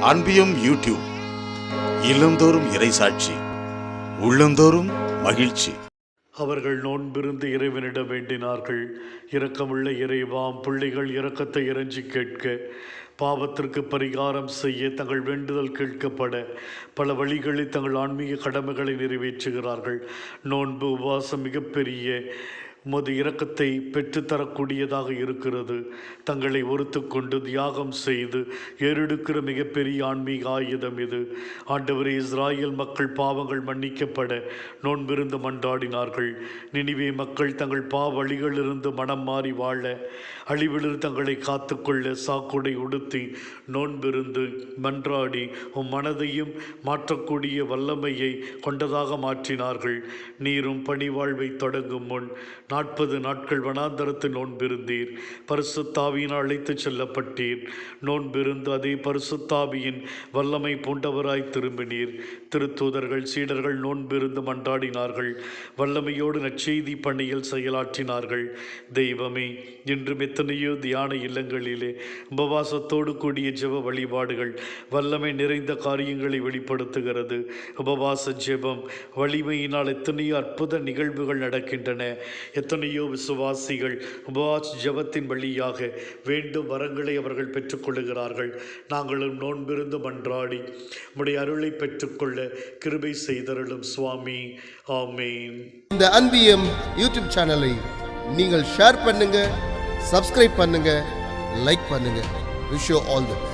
அன்பியும் YouTube இல்லந்தோறும் இறைசாட்சி உள்ளந்தோறும் மகிழ்ச்சி. அவர்கள் நோன்பிருந்து இறைவனிடம் வேண்டினார்கள். இரக்கமுள்ள இறைவாம் பிள்ளைகள் இரக்கத்தை இறைஞ்சி கேட்க பாவத்திற்கு பரிகாரம் செய்ய தங்கள் வேண்டுதல் கேட்கப்பட பல வழிகளில் தங்கள் ஆன்மீக கடமைகளை நிறைவேற்றுகிறார்கள். நோன்பு உபவாசம் மிகப்பெரிய உமது இரக்கத்தை பெற்றுத்தரக்கூடியதாக இருக்கிறது. தங்களை ஒருத்து கொண்டு தியாகம் செய்து ஏறெடுக்கிற மிகப்பெரிய ஆன்மீக ஆயுதம் இது. ஆண்டவரே இஸ்ராயல் மக்கள் பாவங்கள் மன்னிக்கப்பட நோன்பிருந்து மன்றாடினார்கள். நினிவே மக்கள் தங்கள் பாவ வழிகளிலிருந்து மனம் மாறி வாழ அழிவிலிருந்து தங்களை காத்துக்கொள்ள சாக்குடை உடுத்தி நோன்பிருந்து மன்றாடி உம் மனதையும் மாற்றக்கூடிய வல்லமையை கொண்டதாக மாற்றினார்கள். நீரும் பணிவாழ்வை தொடங்கும் முன் நாற்பது நாட்கள் வனாந்தரத்து நோன்பிருந்தீர். பரிசுத்தாவியினால் அழைத்துச் செல்லப்பட்டீர். நோன்பிருந்து அதே பரிசுத்தாவியின் வல்லமை பூண்டவராய் திரும்பினீர். திருத்தூதர்கள் சீடர்கள் நோன்பிருந்து மன்றாடினார்கள். வல்லமையோடு நற்செய்தி பணியில் செயலாற்றினார்கள். தெய்வமே இன்றும் எத்தனையோ தியான இல்லங்களிலே உபவாசத்தோடு கூடிய ஜெப வழிபாடுகள் வல்லமை நிறைந்த காரியங்களை வெளிப்படுத்துகிறது. உபவாச ஜெபம் வலிமையினால் எத்தனையோ அற்புத நிகழ்வுகள் நடக்கின்றன. எத்தனையோ விசுவாசிகள் உபவாஸ் ஜெபத்தின் வழியாக வேண்டும் வரங்களை அவர்கள் பெற்றுக்கொள்ளுகிறார்கள். நாங்களும் நோன்பிருந்து மன்றாடி உடைய அருளை பெற்றுக்கொள்ள கிருபை செய்தருளும் சுவாமி. ஆமேன். இந்த அன்பியம் யூடியூப் சேனலை நீங்கள் ஷேர் பண்ணுங்க சப்ஸ்கிரைப் பண்ணுங்க லைக் பண்ணுங்க. Wish you all the best